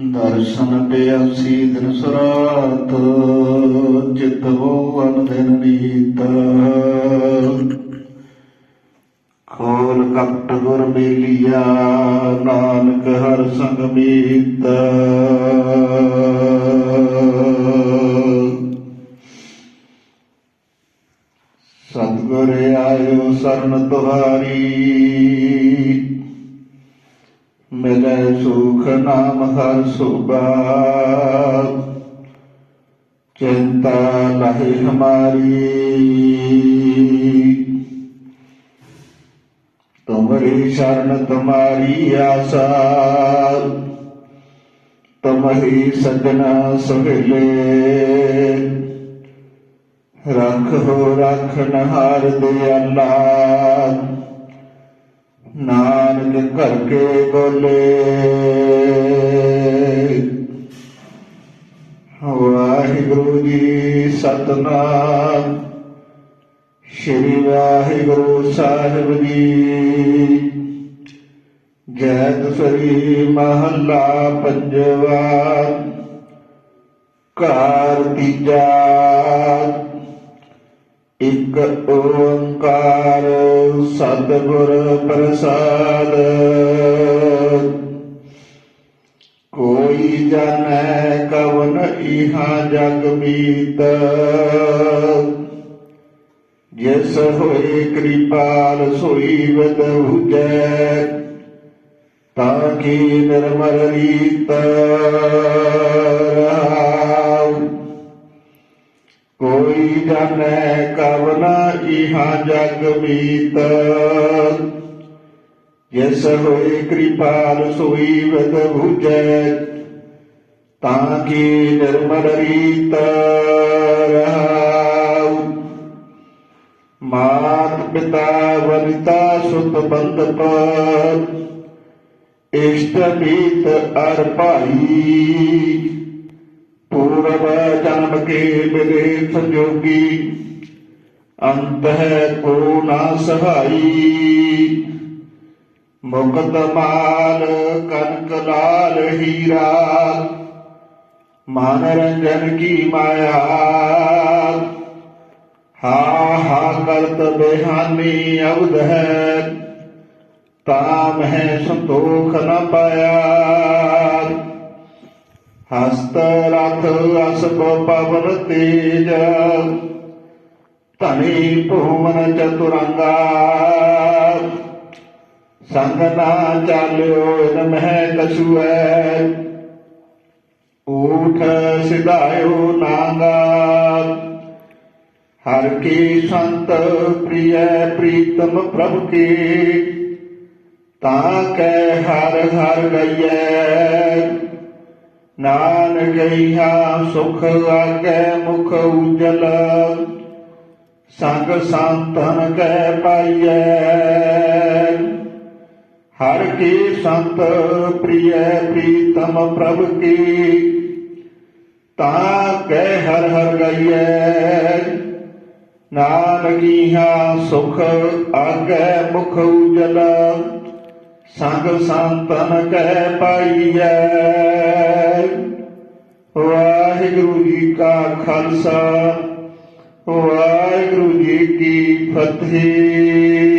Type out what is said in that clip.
ਦਰਸ਼ਨ ਪਿਆਸੀ ਦਿਨ ਸੁਰਾਤ ਚਿਤਵੋ ਦਿਨ ਨੀਤ। ਖੋਲ ਕਪਟ ਗੁਰ ਬੇਲੀਆ ਨਾਨਕ ਹਰ ਸੰਗ ਮੀਤ। ਸਤਿਗੁਰ ਆਇਓ ਸਰਨ ਤੁਹਾਰੀ ਮਿਲੇ ਸੁਖ ਨਾਮ ਹਰ ਸੁਭਾ। ਚਿੰਤਾ ਲਹਿ ਹਮਾਰੀ। ਤੁਮਰੀ ਸ਼ਰਨ ਤੁਮਾਰੀ ਆਸਾ। ਤੁਮਹੀ ਸਜਣਾ ਸੁਹੇਲੇ। ਰੱਖੋ ਰੱਖਣ ਹਰ ਦਿਆਲਾ ਨਾਨਕ ਘਰ ਕੇ ਬੋਲੇ। ਵਾਹਿਗੁਰੂ ਜੀ ਸਤਨਾਮ। ਸ਼੍ਰੀ ਵਾਹਿਗੁਰੂ ਸਾਹਿਬ ਜੀ। ਜੈ ਦਸਰੀ ਮਹੱਲਾ ਪੰਜਵਾ। ਘਰ ਤੀਜਾ। ਇਕ ਓੰਕਾਰ ਸਤਿਗੁਰ ਪ੍ਰਸਾਦ। ਕੋਈ ਜਾਣੈ ਕਵਨ ਇਹਾ ਜਗ ਮੀਤ। ਜਿਸ ਹੋਏ ਕਿਰਪਾਲ ਸੋਈ ਵਦ ਹੁਜੈ, ਤਾਂ ਕੀ ਨਿਰਮਲ ਰੀਤ। ਜਾਣੈ ਕਵਨ ਇਹਾ ਜਗ ਮੀਤ। ਜਿਸ ਹੋਏ ਕਿਰਪਾਲ ਸੋਈ ਵਦ ਭੁਜੈ, ਤਾਂ ਕੀ ਨਿਰਮਲ ਰੀਤ ਰਹਾਉ। ਮਾਤ ਪਿਤਾ ਵਰਿਤਾ ਸੁਤ ਬੰਧਪ ਇਸ਼ਟ ਮੀਤ ਅਰ ਭਾਈ। ਪੂਰਬ ਜਨਮ ਕੇ ਮਿਲੇ ਸੰਜੋਗੀ। ਅੰਤ ਹੈ ਕੋ ਨਾ ਸਹਾਈ। ਮੁਕਤ ਮਾਲ ਕਨਕ ਲਾਲ ਹੀਰਾ। ਮਨ ਰੰਜਨ ਕੀ ਮਾਇਆ। ਹਾ ਹਾ, ਕਰਤ ਬਿਹਾਨੀ ਅਵਧ ਹੈ। ਤਾਮ ਹੈ ਸੰਤੋਖ ਨ ਪਾਇਆ। ਹਸਤ ਰਥ ਅਸਬ ਪਵਨ ਤੇਜ, ਧਨੀ ਭੂਮਨ ਚਤੁਰੰਗਾ। ਸੰਗ ਨਾ ਚਾਲਿਓ ਇਨ ਮਹਿ ਕਛੁਐ। ਊਠ ਸਿਧਾਇਓ ਨਾਗਾ। ਹਰ ਕੀ ਸੰਤ ਪ੍ਰਿਯ ਪ੍ਰੀਤਮ ਪ੍ਰਭ ਕੀ, ਤਾਂ ਕੈ ਹਰ ਹਰ ਗਈਐ। ਨਾਨਕ ਇਹਾ ਸੁਖ ਆਗੇ ਮੁਖ ਉਜਲ। ਸੰਗ ਸੰਤਨ ਕੈ ਪਾਈਐ। ਹਰ ਕੀ ਸੰਤ ਪ੍ਰਿਯ ਪ੍ਰੀਤਮ ਪ੍ਰਭ ਕੀ। ਤਾਂ ਕੈ ਹਰ ਹਰ ਗਈਐ। ਨਾਨਕ ਇਹਾ ਸੁਖ ਆਗੇ ਮੁਖ ਉਜਲ। ਸੰਗ ਸੰਤਨ ਕੈ ਪਾਈਐ। ਵਾਹਿਗੁਰੂ ਜੀ ਕਾ ਖਾਲਸਾ ਵਾਹਿਗੁਰੂ ਜੀ ਕੀ ਫਤਿਹ।